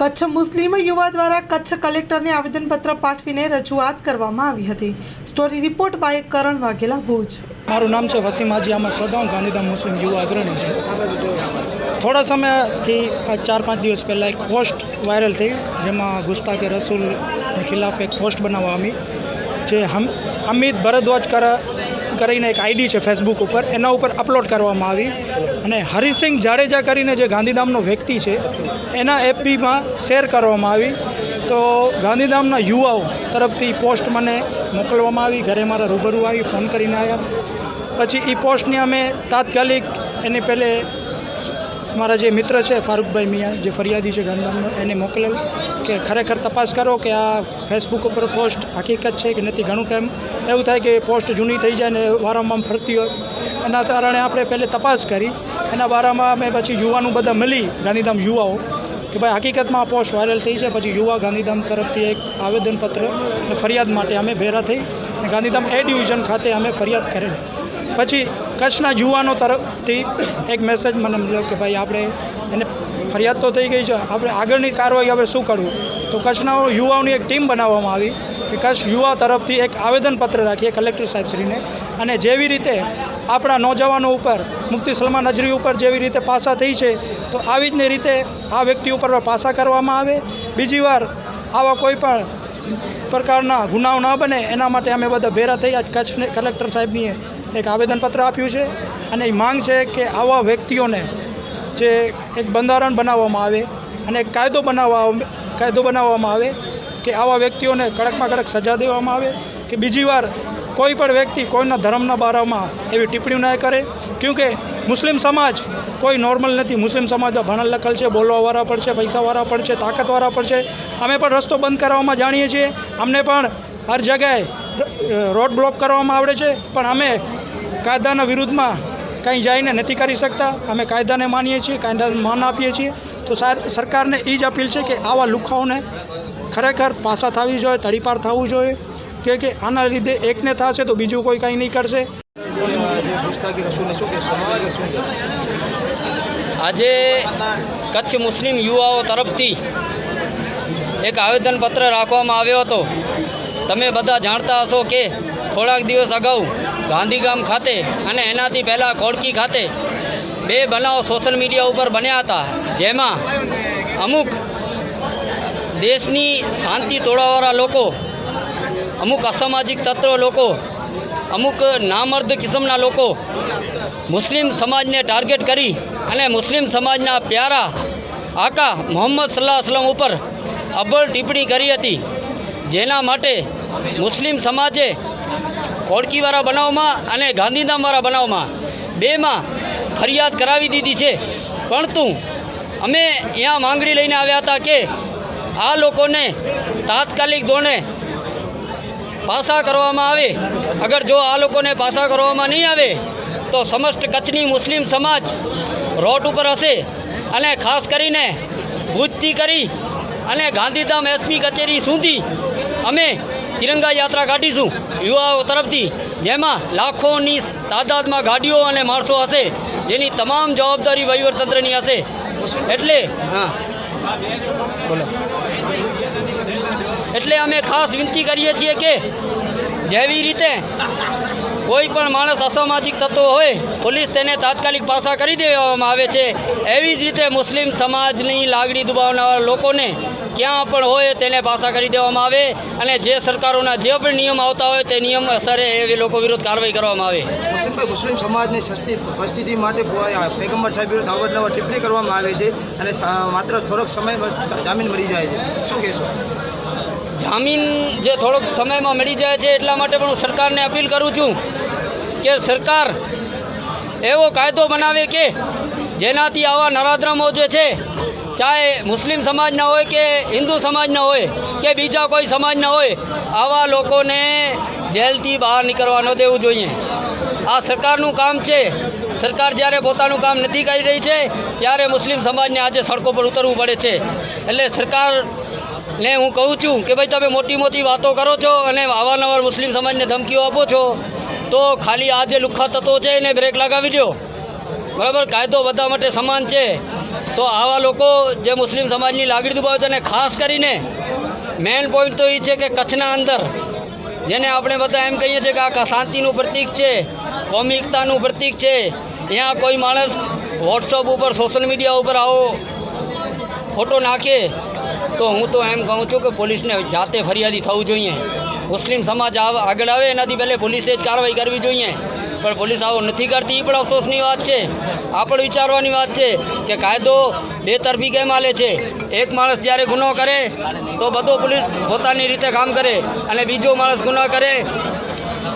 કચ્છ મુસ્લિમ યુવા દ્વારા કચ્છ કલેક્ટરને આવેદનપત્ર પાઠવીને રજૂઆત કરવામાં આવી હતી. Story report by Karan Vaghela, Bhuj. મારું નામ છે વસીમ હાજી અહમદ સોદા ગાંધીધામ મુસ્લિમ યુવા અગ્રણી છું. થોડા સમયથી ચાર પાંચ દિવસ પહેલાં એક પોસ્ટ વાયરલ થઈ, જેમાં ગુસ્તા કે રસૂલ ખિલાફ એક પોસ્ટ બનાવવા જે હમ અમિત ભરદ્વાજ કર, કરીને એક આઈડી છે ફેસબુક ઉપર, એના ઉપર અપલોડ કરવામાં આવી. અને હરિસિંહ જાડેજા કરીને જે ગાંધીધામનો વ્યક્તિ છે, એના એફબીમાં શેર કરવામાં આવી. તો ગાંધીધામના યુવાઓ તરફથી પોસ્ટ મને મોકલવામાં આવી, ઘરે મારા રૂબરૂ આવી, ફોન કરીને આવ્યા પછી એ પોસ્ટની અમે તાત્કાલિક એની પહેલે મારા જે મિત્ર છે, ફારૂકભાઈ મિયા, જે ફરિયાદી છે ગાંધીધામનો, એને મોકલેલ કે ખરેખર તપાસ કરો કે આ ફેસબુક ઉપર પોસ્ટ હકીકત છે કે નથી, ઘણું ટાઈમ એવું થાય કે પોસ્ટ જૂની થઈ જાય ને વારંવાર ફરતી હોય. એના કારણે આપણે પહેલે તપાસ કરી. એના બારામાં અમે પછી યુવાનું બધા મળી ગાંધીધામ યુવાઓ, કે ભાઈ હકીકતમાં આ પોસ્ટ વાયરલ થઈ છે. પછી યુવા ગાંધીધામ તરફથી એક આવેદનપત્ર અને ફરિયાદ માટે અમે ભેરા થઈ અને ગાંધીધામ એ ડિવિઝન ખાતે અમે ફરિયાદ કરેલી. પછી કચ્છના યુવાનો તરફથી એક મેસેજ મને મળ્યો કે ભાઈ આપણે એને ફરિયાદ તો થઈ ગઈ છે, આપણે આગળની કાર્યવાહી હવે શું કરવું? તો કચ્છના યુવાઓની એક ટીમ બનાવવામાં આવી કે કચ્છ યુવા તરફથી એક આવેદનપત્ર રાખીએ કલેક્ટર સાહેબશ્રીને. અને જેવી રીતે આપણા નોજવાનો ઉપર મુફ્તી સલમાન નજરી ઉપર જેવી રીતે પાસા થઈ છે, તો આવી જ રીતે આ વ્યક્તિ ઉપર પાસા કરવામાં આવે. બીજી વાર આવા કોઈ પણ પ્રકારના ગુનાઓ ન બને, એના માટે અમે બધા ભેરા થઈ આજ કચ્છને કલેક્ટર સાહેબની એક આવેદનપત્ર આપ્યું છે અને એ માંગ છે કે આવા વ્યક્તિઓને જે એક બંધારણ બનાવવામાં આવે અને એક કાયદો બનાવવા કાયદો બનાવવામાં આવે કે આવા વ્યક્તિઓને કડકમાં કડક સજા દેવામાં આવે કે બીજી વાર કોઈ પણ વ્યક્તિ કોઈના ધર્મના બારામાં એવી ટિપ્પણીઓ ના કરે કેમકે મુસ્લિમ સમાજ કોઈ નોર્મલ નથી. મુસ્લિમ સમાજ ભણેલ લખેલ છે, બોલવાવાળા પણ છે પૈસાવાળા પણ છે તાકાતવાળા પણ છે અમે પણ રસ્તો બંધ કરાવવામાં જાણીએ છીએ. અમને પણ હર જગ્યાએ રોડ બ્લોક કરવામાં આવડે છે. પણ અમે કાયદાના વિરુદ્ધમાં કંઈ જઈને નથી કરી શકતા. અમે કાયદાને માનીએ છીએ, કાયદાને માન આપીએ છીએ. તો સાર- સરકારને એ જ અપીલ છે કે આવા લુખાઓને ખરેખર પાસા થવી જોઈએ, તડીપાર થવું જોઈએ. કે કે આના લીધે એકને થશે તો બીજું કોઈ કંઈ નહીં કરશે? આજે કચ્છ મુસ્લિમ યુવાઓ તરફથી એક આવેદનપત્ર રાખવામાં આવ્યો હતો. તમે બધા જાણતા હશો કે થોડાક દિવસ અગાઉ ગાંધીગામ ખાતે અને એનાથી પહેલાં ખોડકી ખાતે બે બનાવ સોશિયલ મીડિયા ઉપર બન્યા હતા. જેમાં અમુક દેશની શાંતિ તોડાવવાળા લોકો અમુક અસામાજિક તત્વો લોકો, અમુક નામર્દ કિસ્મના લોકો મુસ્લિમ સમાજને ટાર્ગેટ કરી અને મુસ્લિમ સમાજના પ્યારા આકા મોહમ્મદ સલ્લાહ સલમ ઉપર અબ્બળ ટિપ્પણી કરી હતી. જેના માટે મુસ્લિમ સમાજે ખોડકીવાળા બનાવમાં અને ગાંધીધામવાળા બનાવમાં બેમાં ફરિયાદ કરાવી દીધી છે. પરંતુ અમે અહીંયા માંગણી લઈને આવ્યા હતા કે આ લોકોને તાત્કાલિક ધોરણે પાસા કરવામાં આવે, અગર જો આ લોકોને પાસા કરવામાં નહીં આવે, તો સમસ્ત કચ્છની મુસ્લિમ સમાજ રોડ ઉપર હશે અને ખાસ કરીને ભુજથી કરી અને ગાંધીધામ એસપી કચેરી સુધી અમે તિરંગા યાત્રા કાઢીશું. યુવાઓ તરફથી, જેમાં લાખોની તાદાદમાં ગાડીઓ અને માણસો હશે, જેની તમામ જવાબદારી વહીવટતંત્રની હશે. એટલે, હા. બોલો. એટલે અમે ખાસ વિનંતી કરીએ છીએ કે જેવી રીતે કોઈ પણ માણસ અસામાજિક થતો હોય, પોલીસ તેને તાત્કાલિક પાસા કરી દેવામાં આવે છે. એવી જ રીતે મુસ્લિમ સમાજની લાગણી દુબાવનારા લોકોને ક્યાં પણ હોય તેને પાસા કરી દેવામાં આવે અને જે સરકારોના જે પણ નિયમ આવતા હોય તે નિયમ અસરે એવી લોકો વિરુદ્ધ કાર્યવાહી કરવામાં આવે. મુસ્લિમ સમાજની સસ્તી પરિસ્થિતિ માટે પેગમ્બર સાહેબ વિરુદ્ધ અવરનવર ટિપ્પણી કરવામાં આવે છે અને માત્ર થોડોક સમયમાં જામીન મળી જાય છે. શું કહેશો? જામીન જે થોડોક સમયમાં મળી જાય છે એટલા માટે પણ હું સરકારને અપીલ કરું છું કે સરકાર એવો કાયદો બનાવે કે જેનાથી આવા નરાધ્રમો જે છે, ચાહે મુસ્લિમ સમાજના હોય કે હિન્દુ સમાજના હોય કે બીજા કોઈ સમાજના હોય, આવા લોકોને જેલથી બહાર નીકળવા ન દેવું જોઈએ. આ સરકારનું કામ છે. સરકાર જ્યારે પોતાનું કામ નથી કરી રહી છે, ત્યારે મુસ્લિમ સમાજને આજે સડકો પર ઉતરવું પડે છે. એટલે સરકારને હું કહું છું કે ભાઈ તમે મોટી મોટી વાતો કરો છો અને અવારનવાર મુસ્લિમ સમાજને ધમકીઓ આપો છો, તો ખાલી આ જે લુખ્ખા તત્વો છે એને બ્રેક લગાવી દો. બરાબર? કાયદો બધા માટે સમાન છે. તો આવા લોકો જે મુસ્લિમ સમાજની લાગણી દુભાવે છે અને ખાસ કરીને મેઇન પોઈન્ટ તો એ છે કે કચ્છના અંદર, જેને આપણે બધા એમ કહીએ છીએ કે આ શાંતિનું પ્રતીક છે કોમી એકતાનું પ્રતીક છે ત્યાં કોઈ માણસ વોટ્સઅપ ઉપર સોશિયલ મીડિયા ઉપર આવો ફોટો નાખે તો હું તો એમ કહું છું કે પોલીસને જાતે ફરિયાદી થવું જોઈએ. મુસ્લિમ સમાજ આગળ આવે, એનાથી પહેલાં પોલીસે જ કાર્યવાહી કરવી જોઈએ. પણ પોલીસ આવો નથી કરતી, એ પણ અફસોસની વાત છે. આ પણ વિચારવાની વાત છે કે કાયદો બે તરફી કેમ હાલે છે? એક માણસ જ્યારે ગુનો કરે, તો બધો પોલીસ પોતાની રીતે કામ કરે અને બીજો માણસ ગુનો કરે,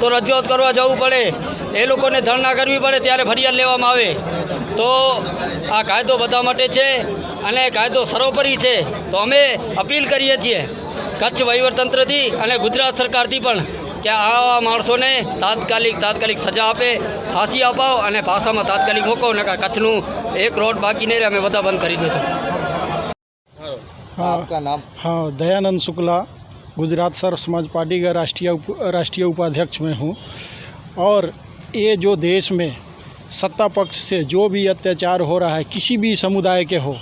તો રજૂઆત કરવા જવું પડે. એ લોકોને ધરણા કરવી પડે ત્યારે ફરિયાદ લેવામાં આવે. તો આ કાયદો બધા માટે છે. અને કાયદો સર્વોપરી છે તો અમે અપીલ કરીએ છીએ કચ્છ વહીવટતંત્રથી અને ગુજરાત સરકારથી પણ કે આવા માણસોને તાત્કાલિક તાત્કાલિક સજા આપે ફાંસી અપાવો અને ભાષામાં તાત્કાલિક મોકો ને કચ્છનું એક રોડ બાકી નહીં રહે અમે બધા બંધ કરી દઈશું हाँ આપકા નામ हाँ दयानंद शुक्ला गुजरात सर्व समाज पार्टी का राष्ट्रीय उप, राष्ट्रीय उपाध्यक्ष में हूँ और ये जो देश में सत्ता पक्ष से जो भी अत्याचार हो रहा है किसी भी समुदाय के हो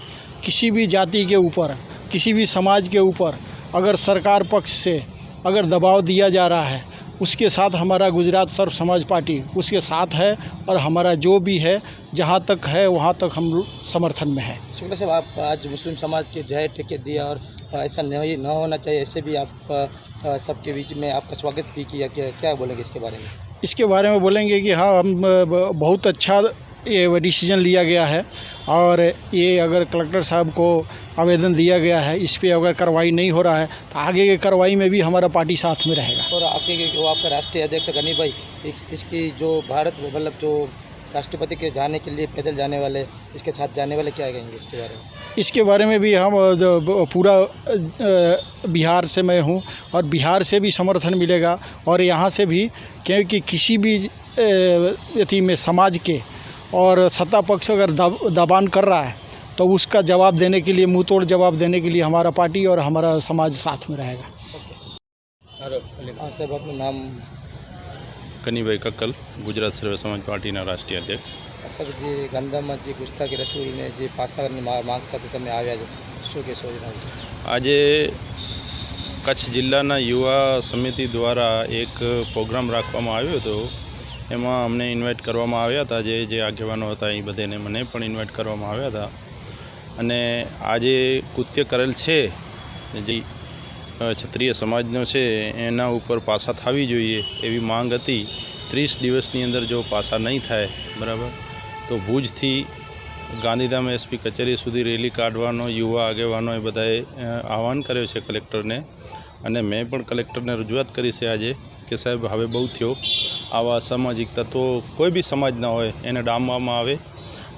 किसी भी जाति के ऊपर किसी भी समाज के ऊपर अगर सरकार पक्ष से अगर दबाव दिया जा रहा है उसके साथ हमारा गुजरात सर्व समाज पार्टी उसके साथ है और हमारा जो भी है जहाँ तक है वहाँ तक हम समर्थन में है। साहब आप आज मुस्लिम समाज के जय टिकट दिया और ऐसा नहीं न होना चाहिए ऐसे भी आप सबके बीच में आपका स्वागत भी किया क्या क्या बोलेंगे इसके बारे में? इसके बारे में बोलेंगे कि हाँ हम बहुत अच्छा ये डिसीज़न लिया गया है और ये अगर कलेक्टर साहब को आवेदन दिया गया है इस पर अगर कार्रवाई नहीं हो रहा है तो आगे की कार्रवाई में भी हमारा पार्टी साथ में रहेगा। और आपके जो आपका राष्ट्रीय अध्यक्ष गनी भाई इस- इसकी जो भारत मतलब जो राष्ट्रपति के जाने के लिए पैदल जाने वाले इसके साथ जाने वाले क्या कहेंगे इसके बारे में? इसके बारे में भी हम पूरा बिहार से मैं हूँ और बिहार से भी समर्थन मिलेगा और यहाँ से भी क्योंकि किसी भी अथी में समाज के और सत्ता पक्ष अगर दब दबान कर रहा है तो उसका जवाब देने के लिए मुंह तोड़ जवाब देने के लिए हमारा पार्टी और हमारा समाज साथ में रहेगा हाँ साहब अपना नाम કનીભાઈ કક્કલ ગુજરાત સર્વ સમાજ પાર્ટીના રાષ્ટ્રીય અધ્યક્ષ સાહેબ જે ગાંધામાં જે ગુસ્તાકી રસોઈને જે પાસાની મા- માંગ સાથે તમે આવ્યા છો શું કહેશો એના વિશે? આજે કચ્છ જિલ્લાના યુવા સમિતિ દ્વારા એક પ્રોગ્રામ રાખવામાં આવ્યો હતો એમાં અમને ઇન્વાઇટ કરવામાં આવ્યા હતા, જે જે આગેવાનો હતા એ બધાને મને પણ ઇન્વાઇટ કરવામાં આવ્યા હતા. અને આજે કૃત્ય કરેલ છે, જે ક્ષત્રિય સમાજનો છે, એના ઉપર પાસા થવી જોઈએ એવી માંગ હતી. ત્રીસ દિવસની અંદર જો પાસા નહીં થાય, બરાબર, તો ભુજથી ગાંધીધામ એસપી કચેરી સુધી રેલી કાઢવાનો, યુવા આગેવાનો એ બધાએ આહવાન કર્યો છે કલેક્ટરને. અને મેં પણ કલેક્ટરને રજૂઆત કરી છે આજે કે સાહેબ, હવે બહુ થયો. આવા સામાજિક તત્વો કોઈ બી સમાજના હોય, એને ડામવામાં આવે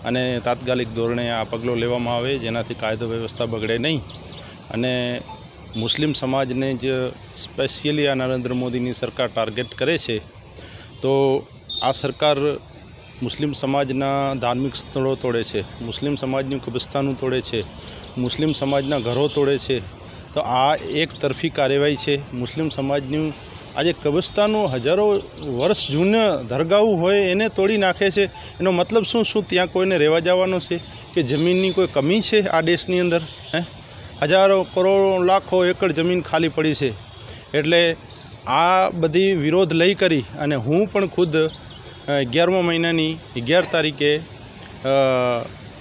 અને તાત્કાલિક ધોરણે આ પગલો લેવામાં આવે, જેનાથી કાયદો વ્યવસ્થા બગડે નહીં. અને મુસ્લિમ સમાજને જ સ્પેશિયલી આ નરેન્દ્ર મોદીની સરકાર ટાર્ગેટ કરે છે, તો આ સરકાર મુસ્લિમ સમાજના ધાર્મિક સ્થળો તોડે છે, મુસ્લિમ સમાજની કબ્રસ્તાનું તોડે છે, મુસ્લિમ સમાજના ઘરો તોડે છે તો આ એક તરફી કાર્યવાહી છે. મુસ્લિમ સમાજનું આજે કબસ્તાનું હજારો વર્ષ જૂના ધરગાવું હોય એને તોડી નાખે છે. એનો મતલબ શું? શું ત્યાં કોઈને રહેવા જવાનો છે? કે જમીનની કોઈ કમી છે આ દેશની અંદર? હે? હજારો કરોડો લાખો એકર જમીન ખાલી પડી છે. એટલે આ બધી વિરોધ લઈ કરી અને હું પણ ખુદ અગિયારમા મહિનાની અગિયાર તારીખે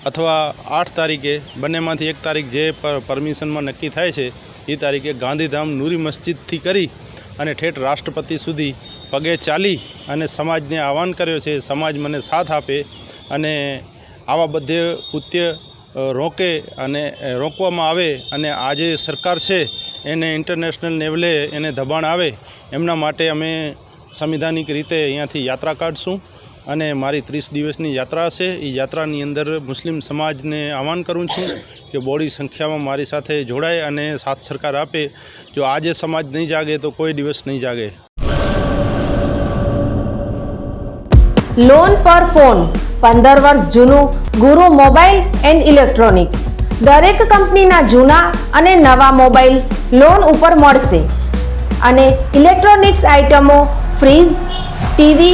અથવા આઠ તારીખે, બંનેમાંથી એક તારીખ જે પર પરમિશનમાં નક્કી થાય છે, એ તારીખે ગાંધીધામ નૂરી મસ્જિદથી કરી અને ઠેઠ રાષ્ટ્રપતિ સુધી પગે ચાલી અને સમાજને આહવાન કર્યો છે, સમાજ મને સાથ આપે અને આવા બધે કૃત્ય રોકે અને રોકવામાં આવે અને આ જે સરકાર છે, એને ઇન્ટરનેશનલ લેવલે એને દબાણ આવે, એમના માટે અમે સંવિધાનિક રીતે અહીંયાથી યાત્રા કાઢશું. અને મારી ત્રીસ દિવસની યાત્રા હશે એ યાત્રાની અંદર મુસ્લિમ સમાજને આહવાન કરું છું કે બોડી સંખ્યામાં મારી સાથે જોડાય અને સાથ સરકાર આપે. જો આજે સમાજ નહીં જાગે તો કોઈ દિવસ નહીં જાગે. લોન પર ફોન પંદર વર્ષ જૂનું ગુરુ મોબાઈલ એન્ડ ઇલેક્ટ્રોનિક્સ. દરેક કંપનીના જૂના અને નવા મોબાઈલ લોન ઉપર મળશે. અને ઇલેક્ટ્રોનિક્સ આઇટમો fridge, TV